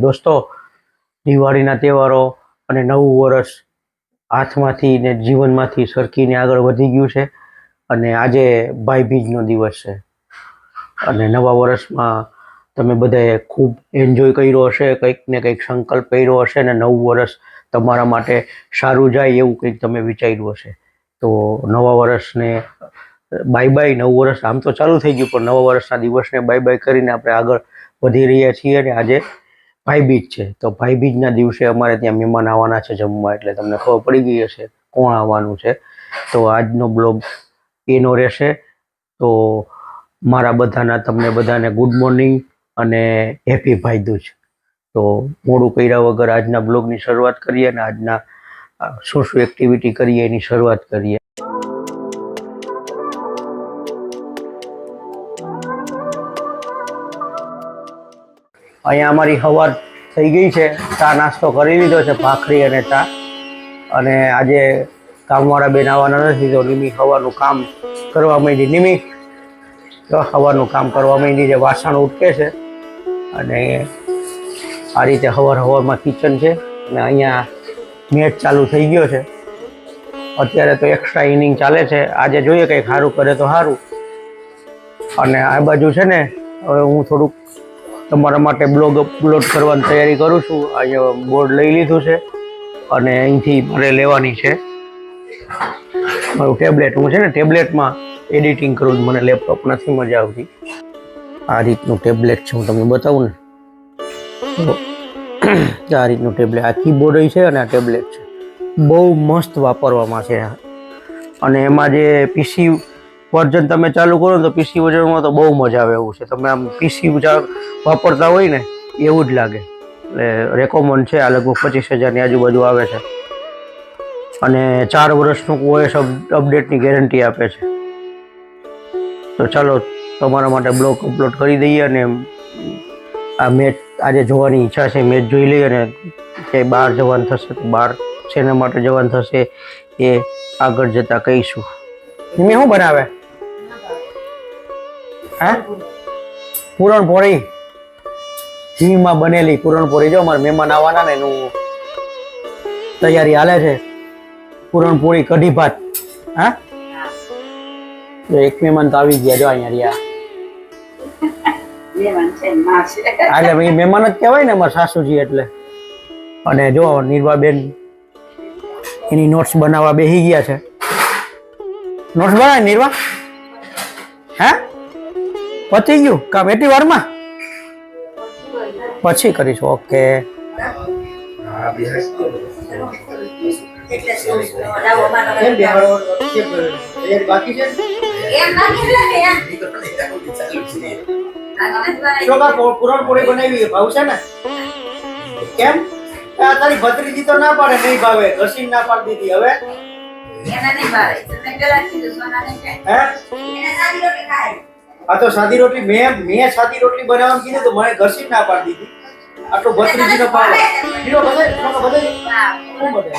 દોસ્તો, દિવાળીના તહેવારો અને નવું વર્ષ હાથમાંથી ને જીવનમાંથી સરકીને આગળ વધી ગયું છે અને આજે ભાઈબીજનો દિવસ છે. અને નવા વર્ષમાં તમે બધાએ ખૂબ એન્જોય કર્યો હશે, કંઈક ને કંઈક સંકલ્પ કર્યો હશે ને નવું વર્ષ તમારા માટે સારું જાય એવું કંઈક તમે વિચાર્યું હશે. તો નવા વર્ષને બાય બાય, નવું વર્ષ આમ તો ચાલુ થઈ ગયું, પણ નવા વર્ષના દિવસને બાય બાય કરીને આપણે આગળ વધી રહ્યા છીએ અને આજે ભાઈબીજ છે. તો ભાઈબીજના દિવસે અમારે ત્યાં મહેમાન આવવાના છે જમવા, એટલે તમને ખબર પડી ગઈ હશે કોણ આવવાનું છે. તો આજનો બ્લોગ એનો રહેશે. તો મારા બધાના, તમને બધાને ગુડ મોર્નિંગ અને હેપી ભાઈદૂજ. તો મોડું કર્યા વગર આજના બ્લોગની શરૂઆત કરીએ અને આજના શું શું એક્ટિવિટી કરીએ, એની શરૂઆત કરીએ. અહીંયા અમારી હવાર થઈ ગઈ છે. ચા નાસ્તો કરી લીધો છે, ભાખરી અને ચા. અને આજે કામવાળા બેન આવવાના નથી, તો નિમી હવાનું કામ કરવા માંડી. નિમી, તો હવાનું કામ કરવા માંડી છે, વાસણ ઉટકે છે. અને આ રીતે હવાર હવારમાં કિચન છે. અને અહીંયા મેચ ચાલુ થઈ ગયો છે. અત્યારે તો એક્સ્ટ્રા ઇનિંગ ચાલે છે. આજે જોઈએ કંઈક સારું કરે તો સારું. અને આ બાજુ છે ને, હવે હું થોડુંક તમારા માટે બ્લોગ અપલોડ કરવાની તૈયારી કરું છું. અહીંયા બોર્ડ લઈ લીધું છે અને અહીંથી મારે લેવાની છે. મારું ટેબ્લેટ હું છે ને ટેબ્લેટમાં એડિટિંગ કરું મને લેપટોપ નથી મજા આવતી. આ રીતનું ટેબ્લેટ છે, હું તમને બતાવું ને. આ રીતનું ટેબ્લેટ આ કીબોર્ડ છે અને આ ટેબ્લેટ છે. બહુ મસ્ત વાપરવામાં છે. અને એમાં જે પીસી વર્ઝન તમે ચાલુ કરો ને તો પીસી વર્ઝનમાં તો બહુ મજા આવે એવું છે. તમે આમ પીસી વાપરતા હોય ને, એવું જ લાગે. એટલે રેકોમેન્ડ છે, આ લગભગ પચીસ હજારની આજુબાજુ આવે છે. અને ચાર વર્ષનું ઓએસ અપડેટની ગેરંટી આપે છે. તો ચાલો, તમારા માટે બ્લોગ અપલોડ કરી દઈએ અને આ મેચ આજે જોવાની ઈચ્છા છે મેચ જોઈ લઈએ અને કે બહાર જવાનું થશે તો બહાર શેના માટે જવાનું થશે એ આગળ જતાં કહીશું. મેં શું બનાવે? હે? પૂરણપોળી ઘીમાં બનેલી પૂરણપોળી જો અમારે મહેમાન આવવાના ને એનું તૈયારી હાલે છે. પૂરણપોળી કઢી ભાત. હા? એક મહેમાન તો આવી ગયા જો અહીંયા રહ્યા. એટલે ભાઈ મહેમાન જ કહેવાય ને અમારા સાસુજી એટલે. અને જો નિર્વાબેન એની નોટ્સ બનાવવા બેસી ગયા છે. નોટ્સ બનાવે નિર્વા? પતી ગયું? કામ એટલી વારમાં? પછી કરીશું ઓકે. ને? ને કેમ? તારી ભત્રીજી તો ના પાડે નહીં ભાવે. ઘસીને ના પાડી દીધી. હવે? એને નહીં ભાવે. તમે પેલા કીધું સોના નહીં હે? એને સાદી રોટલી ખાય. આ તો સાદી રોટલી મેં મેં સાદી રોટલી બનાવવાનું કીધું તો મને ઘસી ના પાડી દીધી. આટલો ભત્રીજી નો પાડે. લીલો બધે લીલો બધે. શું બધે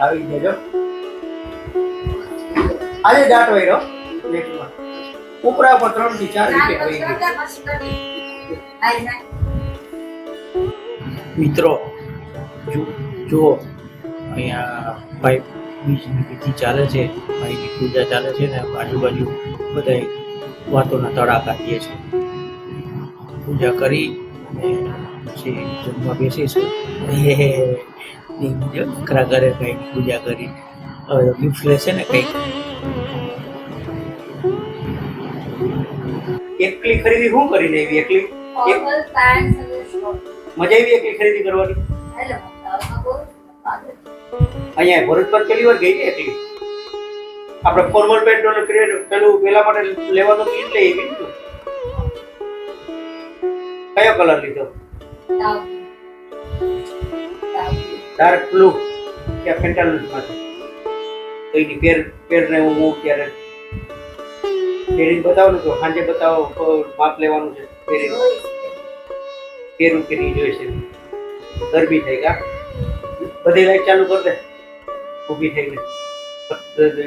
આવી જજો આજે દાટ વયરો. પ્લેટમાં ઉપરા પર ત્રણથી ચાર વહી મિત્રો જો- જુઓ અહીંયા ભાઈ બીજની વિધિ ચાલે છે ભાઈની પૂજા ચાલે છે ને આજુબાજુ બધા વાતોના તડાકા દે છે. પૂજા કરી અને પછી જમવા બેસીશું દીકરા ઘરે કંઈક પૂજા કરી. હવે ગિફ્ટ લેશે ને કંઈક. એકલી ખરીદી શું કરી લેવી એકલી? મજા આવી એકલી ખરીદી કરવાની? અહીંયા ભરત પર પેલી વાર ગઈ ને આપણે ફોર્મલ પેન્ટ પેલું પેલા માટે લેવાનો તો એટલે એવી ને? કયો કલર લીધો? ડાર્ક બ્લુ કે પેન્ટલમાં તો એની પેર પેરને હું મૂક ત્યારે. પહેરીને બતાવો ને તો સાંજે બતાવો માપ લેવાનું છે પહેરીને પહેરું કે નહીં જોઈશે ગરમી થઈ કા બધી લાઈટ ચાલુ કર દે. ઊભી થઈને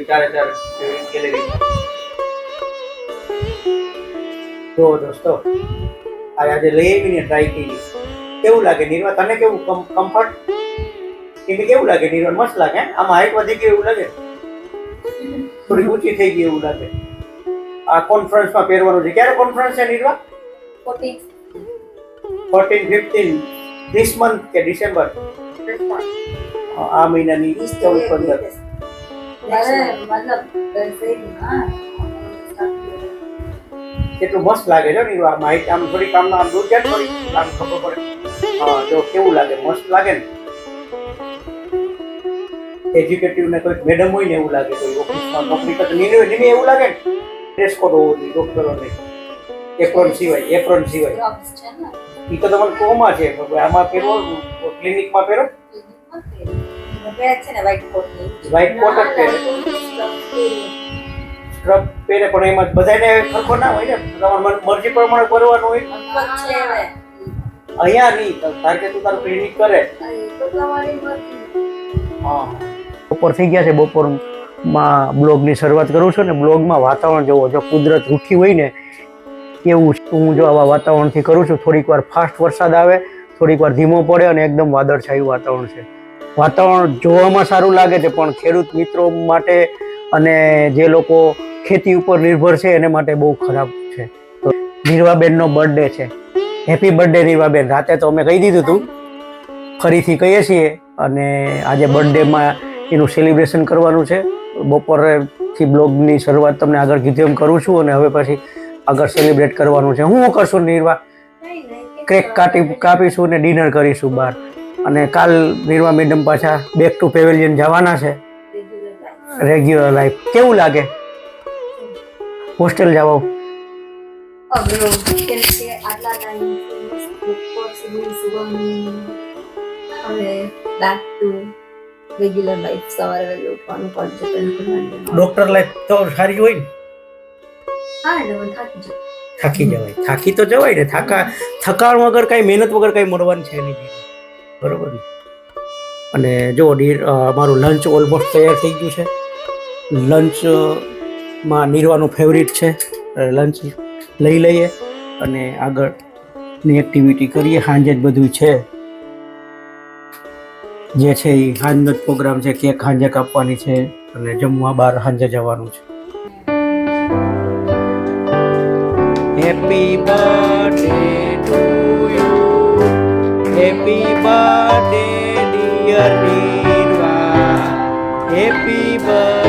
ચારે ચાર કેલેરી જો દોસ્તો આ આજે લઈ આવીને ટ્રાય કરી. કેવું લાગે નિર્વા તને કેવું કમ્ફર્ટ એને કેવું લાગે નિર્વા મસ્ત લાગે હે? આમાં હાઈટ વધી ગઈ એવું લાગે? થોડી ઊંચી થઈ ગઈ એવું લાગે. આ કોન્ફરન્સમાં પહેરવાનું છે. ક્યારે કોન્ફરન્સ છે Nirva forty fourteen fifteen this month કે ડિસેમ્બર આ મહિનાની ચૌદ પંદર. કેટલું મસ્ત લાગે છે ને આ માહિતી. આમ થોડી કામ આમ દૂર જાય થોડી આમ ખબર પડે. હા જો કેવું લાગે મસ્ત લાગે ને. એજ્યુકેટિવ ને કોઈ મેડમ હોય ને એવું લાગે કોઈ ઓફિસમાં નોકરી કરતા હોય નીને એવું લાગે ને. ડ્રેસ કોડ હોવો જોઈએ ડોક્ટરોને એપ્રોન સિવાય એપ્રોન સિવાય. એ તો તમારે કોમાં છે આમાં પહેરો ક્લિનિકમાં પહેરો વ્હાઈટ કોટ જ પહેરે. સ્ક્રબ પહેરે પણ એમાં બધાને ખરખો ના હોય ને? તમારે મરજી પ્રમાણે કરવાનું હોય? અહીંયા નહીં તાર કે તું તારું ક્લિનિક કરે. હા. બપોર થઈ ગયા છે બપોરમાં બ્લોગની શરૂઆત કરું છું ને બ્લોગમાં વાતાવરણ જોવો. જો કુદરત ઉઠી હોય ને છે. હું જો આવા વાતાવરણથી કરું છું, થોડીક વાર ફાસ્ટ વરસાદ આવે, થોડીક વાર ધીમો પડે અને એકદમ વાદળછાયું વાતાવરણ છે. વાતાવરણ જોવામાં સારું લાગે છે, પણ ખેડૂત મિત્રો માટે અને જે લોકો ખેતી ઉપર નિર્ભર છે, એને માટે બહુ ખરાબ છે. તો નીરવાબેનનો બર્થડે છે. Happy birthday નીરવાબેન. રાતે તો અમે કહી દીધું હતું ફરીથી કહીએ છીએ અને આજે બર્થડેમાં એનું સેલિબ્રેશન કરવાનું છે. બપોરેથી બ્લોગની શરૂઆત તમને આગળ કીધું એમ કરું છું અને હવે પછી આગળ સેલિબ્રેટ કરવાનું છે હું કરશું નિર્વા? કેક કાટી કાપીશું ને ડિનર કરીશું બહાર. અને કાલ નિર્વા મેડમ પાછા બેક ટુ પેવેલિયન જવાના છે. રેગ્યુલર લાઈફ કેવું લાગે? હોસ્ટેલ કંઈ ડોક્ટર લાઈફ તો સારી હોય ને? થાકી જવાય. થાકી તો જવાય ને, થાકા થકાણ વગર કાંઈ મહેનત વગર કાંઈ મળવાનું છે નહીં. બરોબર ને? અને જો અમારું લંચ ઓલમોસ્ટ તૈયાર થઈ ગયું છે. લંચમાં નીરવાનું ફેવરિટ છે. લંચ લઈ લઈએ અને આગળની એક્ટિવિટી કરીએ. સાંજે જ બધું છે. જે છે એ સાંજનો જ પ્રોગ્રામ છે. કેક સાંજે કાપવાની છે અને જમવા બહાર સાંજે જવાનું છે. Happy birthday to you. Happy birthday, dear Nirva. Happy birthday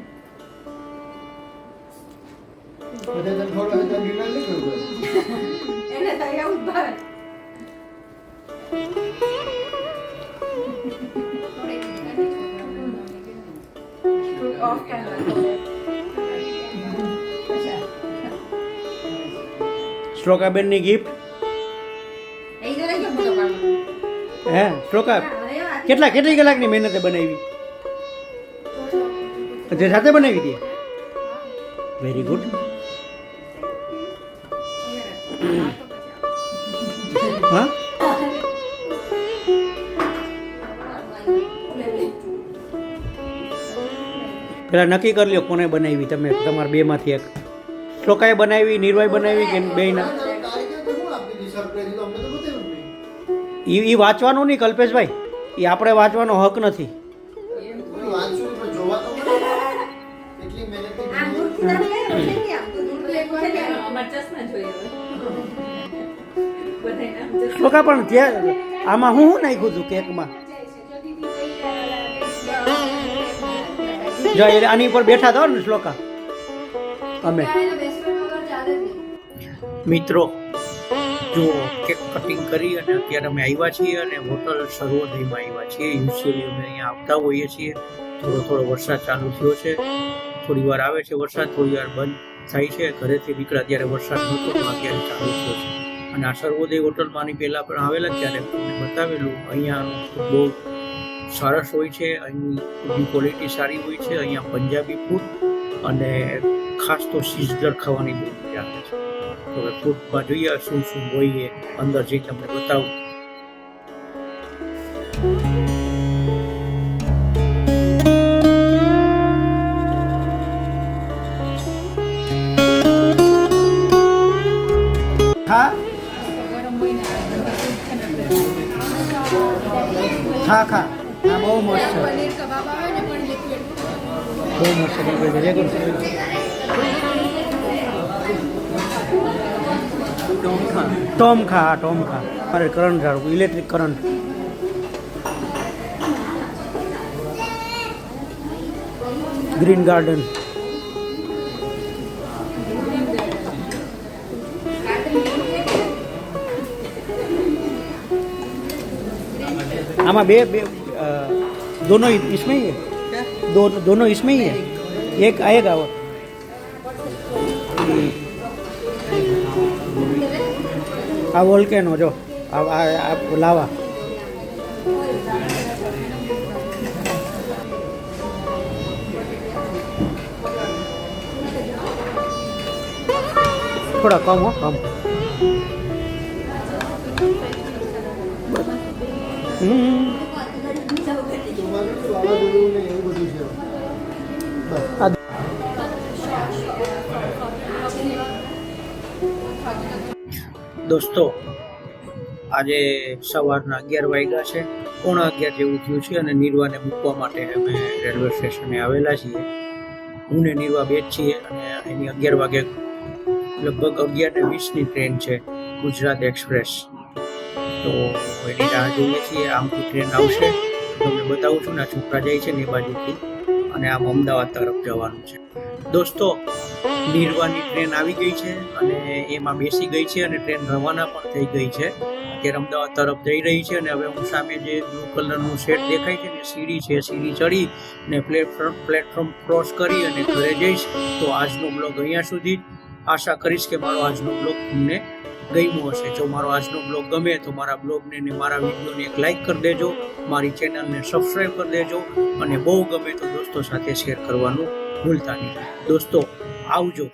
હમ શ્લોકાબેનની ગિફ્ટ હે શ્લોકા? કેટલા કેટલી કલાકની મહેનતે બનાવી? તે સાથે બનાવી હતી? વેરી ગુડ પેલા નક્કી કરી લ્યો કોને બનાવી તમે તમારા બેમાંથી એક. શ્લોકાએ બનાવી નિર્ભય બનાવી કે બેયના? એ એ વાંચવાનું નહીં કલ્પેશભાઈ. એ આપણે વાંચવાનો હક નથી. શ્લોકા પણ આમાં હું શું નાખ્યું હતું કેકમાં? જો આની ઉપર બેઠા હતા ને, શ્લોકા. અમે. મિત્રો જો કેક કટિંગ કરી અને અત્યારે અમે આવ્યા છીએ અને હોટલ સર્વોદયમાં આવ્યા છીએ. યુઝ્યુઅલી અમે અહીંયા આવતા હોઈએ છીએ. થોડો થોડો વરસાદ ચાલુ થયો છે. થોડી વાર આવે છે વરસાદ, થોડી વાર બંધ થાય છે. ઘરેથી નીકળ્યા ત્યારે વરસાદ નહોતો પણ અત્યારે ચાલુ થયો છે. અને આ સર્વોદય હોટલમાં આની પહેલાં પણ આવેલા ત્યારે બતાવેલું અહીંયા બહુ સરસ હોય છે અહીંની ક્વોલિટી સારી હોય છે અહીંયા પંજાબી ફૂડ અને ખાસ તો સીઝનલ ખાવાની બહુ મજા આવે છે. તો હવે ફૂડમાં જોઈએ શું શું હોય એ અંદર જઈ તમને બતાવું. ખા ખા આ બહુ મસ્ત છે. બહુ મસ્ત ટોમ ખા ટોમ ખા. અરે કરંટ ઝાડવું ઇલેક્ટ્રિક કરંટ. Green garden. આમાં બે બે अ, दोनों इसमें ही है दो, दोनों इसमें ही है एक आएगा वो આ વોલ્કેનો જો આ આ- આ લાવા થોડા કમ હો કમ હમ ચોમાસું દોસ્તો, આજે સવારના અગિયાર વાગ્યા છે. પોણા અગિયાર જેવું થયું છે અને નીરવાને મૂકવા માટે અમે રેલવે સ્ટેશને આવેલા છીએ. હું ને નીરવા બે છીએ અને એની અગિયાર વાગે લગભગ અગિયાર ને વીસની ટ્રેન છે, ગુજરાત એક્સપ્રેસ. તો એની રાહ જોઈએ છીએ, આમથી ટ્રેન આવશે. તમને બતાવું છું ને છોકરા જાય છે ને એ બાજુથી. અને આમ અમદાવાદ તરફ જવાનું છે. દોસ્તો, નીરવાની ટ્રેન આવી ગઈ છે અને એમાં બેસી ગઈ છે અને ટ્રેન રવાના પણ થઈ ગઈ છે. અત્યારે અમદાવાદ તરફ જઈ રહી છે અને હવે હું સામે જે બ્લુ કલરનું શેડ દેખાય છે ને સીડી છે, સીડી ચડી ને પ્લેટફોર્મ પ્લેટફોર્મ ક્રોસ કરી અને ઘરે જઈશ. તો આજનો બ્લોગ અહીંયા સુધી. આશા કરીશ કે મારો આજનો બ્લોગ તમને ગમ્યો હશે. જો મારો આજનો બ્લોગ ગમે તો મારા બ્લોગને ને મારા વિડીયોને એક લાઇક કરી દેજો, મારી ચેનલને સબસ્ક્રાઈબ કરી દેજો અને બહુ ગમે તો દોસ્તો સાથે શેર કરવાનું ભૂલતા નહીં. દોસ્તો, આવજો.